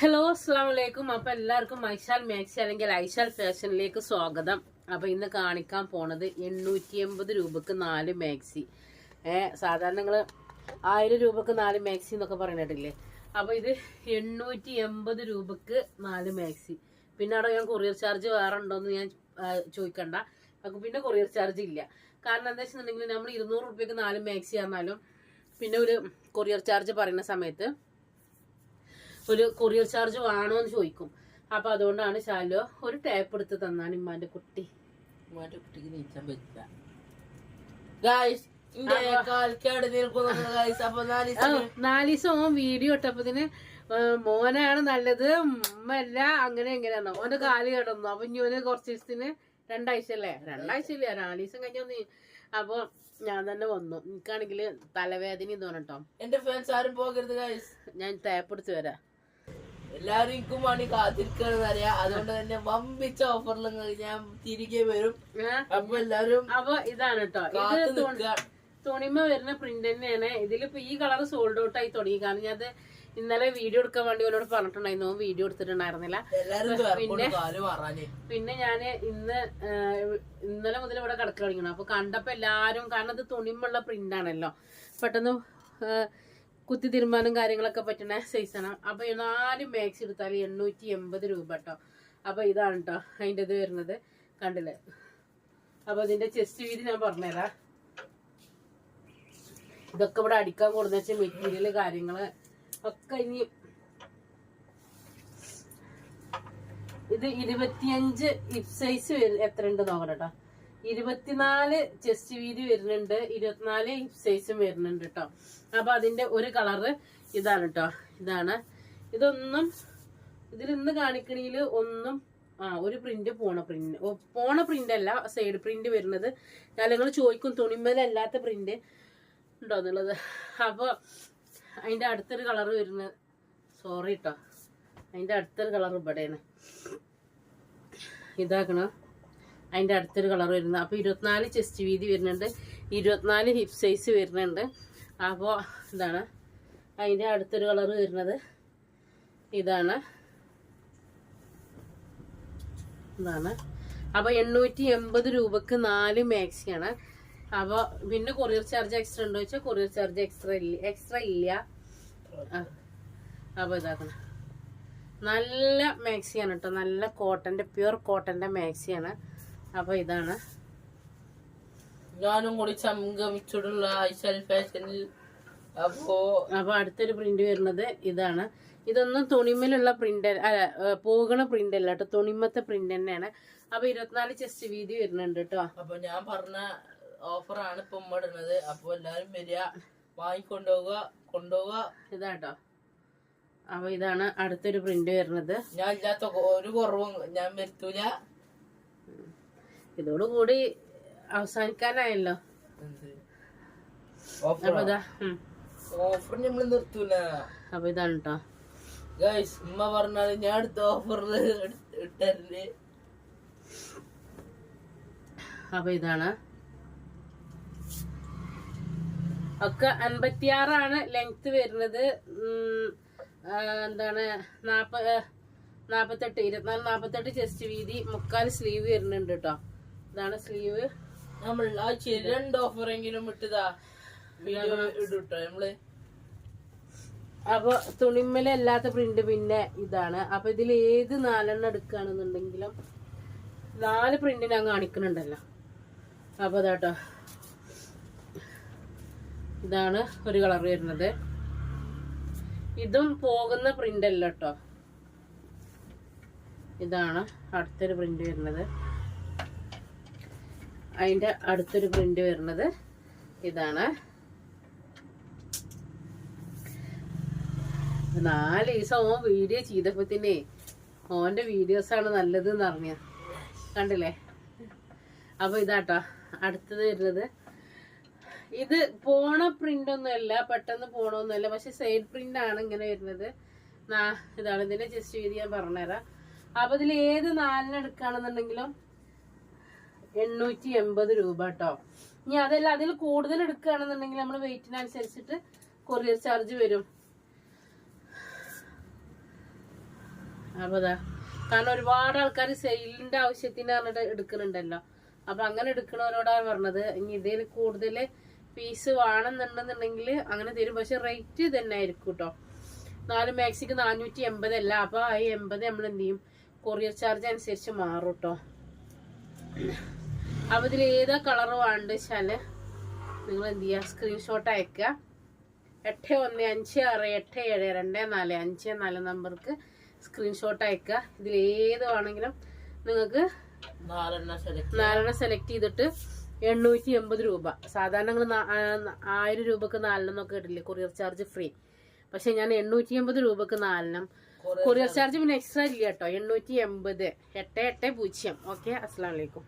Hello അസ്സാം വലൈക്കും അപ്പം എല്ലാവർക്കും ഐഷാൽ മാക്സി അല്ലെങ്കിൽ ഐഷാൽ ഫാഷനിലേക്ക് സ്വാഗതം. അപ്പം ഇന്ന് കാണിക്കാൻ പോണത് എണ്ണൂറ്റി എൺപത് രൂപക്ക് നാല് മാക്സി. സാധാരണ നിങ്ങൾ ആയിരം രൂപക്ക് നാല് മാക്സി എന്നൊക്കെ പറഞ്ഞിട്ടില്ലേ? അപ്പം ഇത് എണ്ണൂറ്റി എൺപത് രൂപക്ക് നാല് മാക്സി. പിന്നെ അവിടെ ഞാൻ കൊറിയർ ചാർജ് വേറെ ഉണ്ടോന്ന് ഞാൻ ചോദിക്കണ്ട. നമുക്ക് പിന്നെ കൊറിയർ ചാർജ് ഇല്ല. കാരണം എന്താ വെച്ചിട്ടുണ്ടെങ്കിൽ നമ്മൾ ഇരുന്നൂറ് രൂപയ്ക്ക് നാല് മാക്സി ആണെന്നാലും പിന്നെ ഒരു കൊറിയർ ചാർജ് പറയുന്ന സമയത്ത് ഒരു കൊറിയർ ചാർജ് വേണോ എന്ന് ചോദിക്കും. അപ്പൊ അതുകൊണ്ടാണ് ശാലോ ഒരു ടാപ്പ് എടുത്ത് തന്നാണ് ഇമ്മാന്റെ കുട്ടി. ഇമ്മാന്റെ കുട്ടിക്ക് നീച്ചാൻ പറ്റില്ല. ഗായ്സ് നാല് ദിവസം ഓൻ വീഡിയോ ഇട്ടപ്പത്തിന് മോനാണ് നല്ലത് ഉമ്മല്ല അങ്ങനെ എങ്ങനെയാണോ ഓന്റെ കാൽ കിടന്നു. അപ്പൊ ഇനി കുറച്ച് ദിവസത്തിന് രണ്ടാഴ്ച അല്ലേ? രണ്ടാഴ്ച ഇല്ല? നാല് ദിവസം കഴിഞ്ഞൊന്ന് അപ്പൊ ഞാൻ തന്നെ വന്നു. എനിക്കാണെങ്കിൽ തലവേദന തോന്നട്ടോ എന്റെ ഫ്രണ്ട്സ് ആരും പോകരുത് ഞാൻ തേപ്പെടുത്ത് എടുത്ത് വരാം. ആണ് കാത്തിരിക്കണം അറിയാം. അതുകൊണ്ട് തന്നെ വമ്പിച്ച ഓഫറിൽ ഞാൻ തിരികെ വരും? അപ്പൊ എല്ലാരും അപ്പൊ ഇതാണ് കേട്ടോ തുണിമ വരുന്ന പ്രിന്റ് തന്നെയാണ്. ഇതിലിപ്പോ ഈ കളർ സോൾഡ് ഔട്ട് ആയി തുടങ്ങി. കാരണം ഞാൻ ഇന്നലെ വീഡിയോ എടുക്കാൻ വേണ്ടി അവനോട് പറഞ്ഞിട്ടുണ്ടായിരുന്നു. വീഡിയോ എടുത്തിട്ടുണ്ടായിരുന്നില്ല. പിന്നെ പിന്നെ ഞാൻ ഇന്ന് ഇന്നലെ മുതൽ ഇവിടെ കിടക്കാൻ തുടങ്ങണം അപ്പൊ കണ്ടപ്പോ എല്ലാരും കാരണം ഇത് തുണിമുള്ള പ്രിന്റ് ആണല്ലോ. പെട്ടെന്ന് കുത്തി തിരുമ്പാനും കാര്യങ്ങളൊക്കെ പറ്റുന്ന സൈസാണ് അപ്പൊ ഈ നാല് മാക്സ് എടുത്താൽ എണ്ണൂറ്റി എൺപത് രൂപ കേട്ടോ അപ്പൊ ഇതാണ് കേട്ടോ അതിന്റെ ഇത് വരുന്നത്. കണ്ടില്ലേ? അപ്പൊ ഇതിന്റെ ചെസ്റ്റ് വീതി ഞാൻ പറഞ്ഞുതരാം. ഇതൊക്കെ ഇവിടെ അടിക്കാൻ കൊടുന്ന വെച്ചാൽ മെറ്റീരിയൽ കാര്യങ്ങൾ ഒക്കെ ഇനി ഇത് ഇരുപത്തിയഞ്ച് ഹിപ് സൈസ് എത്ര ഉണ്ട് നോക്കണം കേട്ടോ ഇരുപത്തിനാല് ചെസ്റ്റ് വീതി വരുന്നുണ്ട്. ഇരുപത്തിനാല് ഹിപ് സൈസും വരുന്നുണ്ട് കേട്ടോ അപ്പൊ അതിന്റെ ഒരു കളറ് ഇതാണ് കേട്ടോ ഇതാണ്. ഇതൊന്നും ഇതിൽ ഇന്ന് കാണിക്കണിൽ ഒന്നും ആ ഒരു പ്രിന്റ് പോണ പ്രിന്റ് പോണ പ്രിന്റ് അല്ല സൈഡ് പ്രിന്റ് വരുന്നത്. ഞാൻ നിങ്ങൾ ചോദിക്കും തുണിമേലല്ലാത്ത പ്രിന്റ് ഉണ്ടോ എന്നുള്ളത്. അപ്പൊ അതിന്റെ അടുത്തൊരു കളർ വരുന്ന സോറി കേട്ടോ അതിന്റെ അടുത്തൊരു കളർ ഇവിടെയാണ്. ഇതാക്കണ. അതിന്റെ അടുത്തൊരു കളർ വരുന്നത്. അപ്പോൾ ഇരുപത്തിനാല് ചെസ്റ്റ് വീതി വരുന്നുണ്ട്. ഇരുപത്തിനാല് ഹിപ് സൈസ് വരുന്നുണ്ട്. അപ്പോൾ ഇതാണ്. അതിന്റെ അടുത്തൊരു കളർ വരുന്നത്. ഇതാണ്. ഇതാണ്. അപ്പോൾ എണ്ണൂറ്റി എൺപത് രൂപക്ക് നാല് മാക്സിയാണ് അപ്പോൾ പിന്നെ കൊറിയർ ചാർജ് എക്സ്ട്രാ ഉണ്ടോ വെച്ചാൽ കൊറിയർ ചാർജ് എക്സ്ട്രാ ഇല്ല എക്സ്ട്രാ ഇല്ല. അപ്പോൾ അപ്പൊ ഇതാക്കണം. നല്ല മാക്സിയാണ് കേട്ടോ നല്ല കോട്ടന്റെ പ്യുർ കോട്ടന്റെ മാക്സിയാണ് അപ്പൊ ഇതാണ്. ഞാനും കൂടി സംഗമിച്ചിട്ടുള്ള ഐശൽ ഫാഷനിൽ അപ്പോ അപ്പൊ അടുത്തൊരു പ്രിന്റ് വരുന്നത് ഇതാണ്. ഇതൊന്നും തുണിമേലുള്ള പ്രിന്റ് അല്ല ഏ, പോകണ പ്രിന്റ് അല്ല കേട്ടോ. തുണിമത്തെ പ്രിന്റ് തന്നെയാണ്. അപ്പൊ ഇരുപത്തിനാല് ചെസ്റ്റ് വീതി വരുന്നുണ്ട് കേട്ടോ. അപ്പൊ ഞാൻ പറഞ്ഞ ഓഫറാണ് ഇപ്പൊ ഉമ്മ ഇടുന്നത്. അപ്പൊ എല്ലാരും വരിക. വാങ്ങിക്കൊണ്ടുപോവുക കൊണ്ടുപോവുക. ഇതാട്ടോ അപ്പൊ ഇതാണ് അടുത്തൊരു പ്രിന്റ് വരുന്നത്. ഞാൻ ഇല്ലാത്ത ഒരു കുറവും ഞാൻ വരുത്തൂല. ഇതോടുകൂടി അവസാനിക്കാനായല്ലോ. അപ്പൊ ഇതാ ഉം. ഓഫർ നമ്മൾ നിർത്തൂല. അപ്പൊ ഇതാണ് കേട്ടോ ഗൈസ് ഉമ്മ പറഞ്ഞാൽ ഞാൻ അടുത്ത ഓഫറിൽ ഇട്ടരൽ അപ്പൊ ഇതാണ്. ഒക്കെ അൻപത്തിയാറാണ് ലെങ്ത് വരുന്നത്. എന്താണ് നാപ്പ നാപ്പത്തെട്ട് ഇരുപത്തിനാല് നാപ്പത്തെട്ട് ചെസ്റ്റ് വീതി മുക്കാൽ സ്ലീവ് വരുന്നുണ്ട് കേട്ടോ ഇതാണ് സ്ലീവ് നമ്മൾ ആ ചിരണ്ട് രണ്ട് ഓഫറെങ്കിലും ഇട്ടതാ. വീഡിയോ ഇടുട്ടോ നമ്മൾ. അപ്പൊ തുണിമ്മലല്ലാത്ത പ്രിന്റ് പിന്നെ ഇതാണ്. അപ്പൊ ഇതിൽ ഏത് നാലെണ്ണം എടുക്കുകയാണെന്നുണ്ടെങ്കിലും നാല് പ്രിന്റ് ഞാൻ കാണിക്കുന്നുണ്ടല്ലോ. അപ്പൊ അതാട്ടോ. ഇതാണ് ഒരു കളർ വരുന്നത്. ഇതും പോകുന്ന പ്രിന്റ് അല്ല കേട്ടോ ഇതാണ് അടുത്തൊരു പ്രിന്റ് വരുന്നത്. അതിന്റെ അടുത്തൊരു പ്രിന്റ് വരുന്നത് ഇതാണ്. നാല് ദിവസം ഓൻ വീഡിയോ ചെയ്തപ്പത്തിനെ ഓന്റെ വീഡിയോസ് ആണ് നല്ലത് എന്ന് അറിഞ്ഞ. കണ്ടില്ലേ? അപ്പൊ ഇതാട്ടോ. അടുത്തത് വരുന്നത്. ഇത് പോണ പ്രിന്റ് ഒന്നുമല്ല പെട്ടെന്ന് പോണൊന്നുമല്ല പക്ഷെ സൈഡ് പ്രിന്റ് ആണ് ഇങ്ങനെ വരുന്നത്. ഇതാണ്. ഇതിന്റെ ജസ്റ്റ് വീതി ഞാൻ പറഞ്ഞുതരാം. അപ്പൊ ഇതിൽ ഏത് നാലിന് എടുക്കുകയാണെന്നുണ്ടെങ്കിലും എണ്ണൂറ്റി എൺപത് രൂപ കേട്ടോ ഇനി അതല്ല അതിൽ കൂടുതൽ എടുക്കുകയാണെന്നുണ്ടെങ്കിൽ നമ്മൾ വെയിറ്റിനനുസരിച്ചിട്ട് കൊറിയർ ചാർജ് വരും. അപ്പതാ. കാരണം ഒരുപാട് ആൾക്കാർ സെയിലിന്റെ ആവശ്യത്തിന് പറഞ്ഞിട്ട് എടുക്കുന്നുണ്ടല്ലോ. അപ്പൊ അങ്ങനെ എടുക്കണവരോടാണ് പറഞ്ഞത്. ഇനി ഇതിൽ കൂടുതൽ പീസ് വേണമെന്നുണ്ടെന്നുണ്ടെങ്കിൽ അങ്ങനെ തരും. പക്ഷെ റേറ്റ് തന്നെ ആയിരിക്കും കേട്ടോ നാല് മാക്സിക്ക് നാനൂറ്റി എൺപതല്ല അപ്പൊ ആ എൺപത് നമ്മൾ എന്ത് ചെയ്യും? കൊറിയർ ചാർജ് അനുസരിച്ച് മാറും കേട്ടോ അപ്പൊ ഇതിൽ ഏതാ കളർ വേണ്ട വെച്ചാൽ നിങ്ങൾ എന്ത് ചെയ്യുക സ്ക്രീൻഷോട്ട് അയക്കുക എട്ട് ഒന്ന് അഞ്ച് ആറ് എട്ട് ഏഴ് രണ്ട് നാല് അഞ്ച് നാല് നമ്പർക്ക് സ്ക്രീൻഷോട്ട് അയക്കുക ഇതിൽ ഏത് വേണമെങ്കിലും നിങ്ങൾക്ക് നാലെണ്ണം സെലക്ട് നാലെണ്ണം ചെയ്തിട്ട് എണ്ണൂറ്റി എൺപത് രൂപ. സാധാരണ നിങ്ങൾ ആയിരം രൂപക്ക് നാലെണ്ണമൊക്കെ ഇടില്ലേ? കൊറിയർ ചാർജ് ഫ്രീ പക്ഷെ ഞാൻ എണ്ണൂറ്റി എൺപത് രൂപക്ക് നാലെണ്ണം കൊറിയർ ചാർജ് പിന്നെ എക്സ്ട്രാ ഇല്ല കേട്ടോ. എണ്ണൂറ്റി എൺപത്. എട്ട് എട്ട് പൂജ്യം. ഓക്കെ അസ്സാം വലൈക്കും